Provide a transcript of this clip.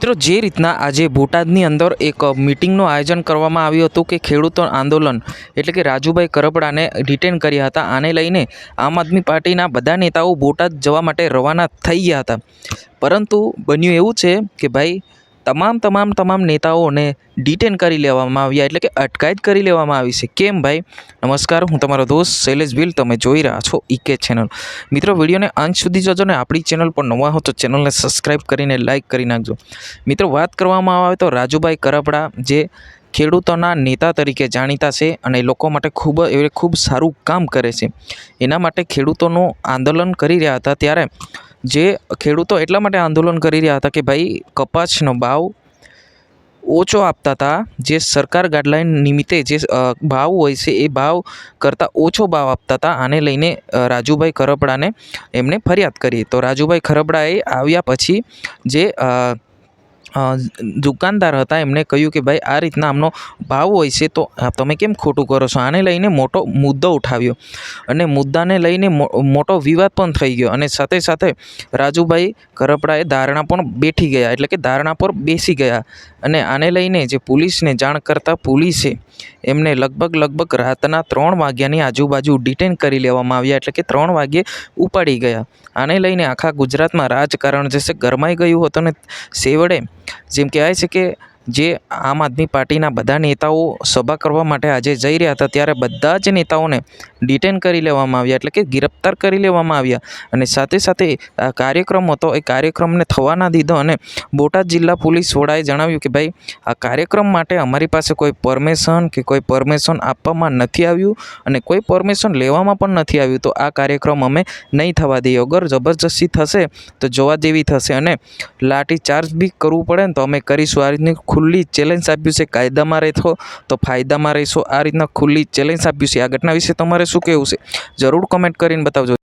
મિત્રો, જે રીતના આજે બોટાદની અંદર એક મિટિંગનું આયોજન કરવામાં આવ્યું હતું કે ખેડૂતો આંદોલન એટલે કે રાજુભાઈ કરપડાને ડિટેન કર્યા હતા. આને લઈને આમ આદમી પાર્ટીના બધા નેતાઓ બોટાદ જવા માટે રવાના થઈ ગયા હતા. પરંતુ બન્યું એવું છે કે ભાઈ તમામ તમામ તમામ નેતાઓને ડિટેન કરી લેવામાં આવ્યા એટલે કે અટકાયત કરી લેવામાં આવી છે. કેમ ભાઈ? નમસ્કાર, હું તમારો દોસ્ત શૈલેષ ભીલ. તમે જોઈ રહ્યા છો ઈકે ચેનલ મિત્રો, વિડીયોને અંત સુધી જોજો ને આપણી ચેનલ પર નવા હો તો ચેનલને સબસ્ક્રાઈબ કરીને લાઇક કરી નાખજો. મિત્રો, વાત કરવામાં આવે તો રાજુભાઈ કરપડા, જે ખેડૂતોના નેતા તરીકે જાણીતા છે અને લોકો માટે ખૂબ, એ ખૂબ સારું કામ કરે છે. એના માટે ખેડૂતોનું આંદોલન કરી રહ્યા હતા ત્યારે જે ખેડૂતો એટલા માટે આંદોલન કરી રહ્યા હતા કે ભાઈ, કપાસનો ભાવ ઓછો આપતા હતા. જે સરકાર ગાઈડલાઇન નિમિત્તે જે ભાવ હોય છે, એ ભાવ કરતાં ઓછો ભાવ આપતા હતા. આને લઈને રાજુભાઈ ખરબડાને એમણે ફરિયાદ કરી. તો રાજુભાઈ ખરબડાએ આવ્યા પછી જે દુકાનદાર હતા, એમણે કહ્યું કે ભાઈ, આ રીતના આમનો ભાવ હોય છે, તો તમે કેમ ખોટું કરો છો? આને લઈને મોટો મુદ્દો ઉઠાવ્યો અને મુદ્દાને લઈને મોટો વિવાદ પણ થઈ ગયો અને સાથે સાથે રાજુભાઈ કરપડાએ ધારણા પણ બેઠી ગયા, એટલે કે ધારણા પર બેસી ગયા અને આને લઈને જે પોલીસને જાણ કરતાં પોલીસે એમને લગભગ લગભગ રાતના ત્રણ વાગ્યાની આજુબાજુ ડિટેન કરી લેવામાં આવ્યા, એટલે કે ત્રણ વાગ્યે ઉપાડી ગયા. આને લઈને આખા ગુજરાતમાં રાજકારણ જે છે, ગરમાઈ ગયું હતું ને સેવડે જેમ કહેવાય છે કે જે આમ આદમી પાર્ટીના બધા નેતાઓ સભા કરવા માટે આજે જઈ રહ્યા હતા, ત્યારે બધા જ નેતાઓને ડિટેન કરી લેવામાં આવ્યા, એટલે કે ગિરફ્તાર કરી લેવામાં આવ્યા. અને સાથે સાથે આ કાર્યક્રમ હતો, એ કાર્યક્રમને થવા ના દીધો અને બોટાદ જિલ્લા પોલીસ વડાએ જણાવ્યું કે ભાઈ, આ કાર્યક્રમ માટે અમારી પાસે કોઈ પરમિશન કે કોઈ પરમિશન આપવામાં નથી આવ્યું અને કોઈ પરમિશન લેવામાં પણ નથી આવ્યું. તો આ કાર્યક્રમ અમે નહીં થવા દઈએ. અગર જબરજસ્તી થશે તો જોવા જેવી થશે અને લાઠી ચાર્જ બી કરવું પડે ને તો અમે કરીશું. આ રીતની ખુલ્લી ચેલેન્જ આપ્યું છે, કાયદામાં રહેશો તો ફાયદામાં રહેશો. આ રીતના ખુલ્લી ચેલેન્જ આપ્યું છે. આ ઘટના વિશે તમારે શું કહેવું છે? જરૂર કમેન્ટ કરીને બતાવજો.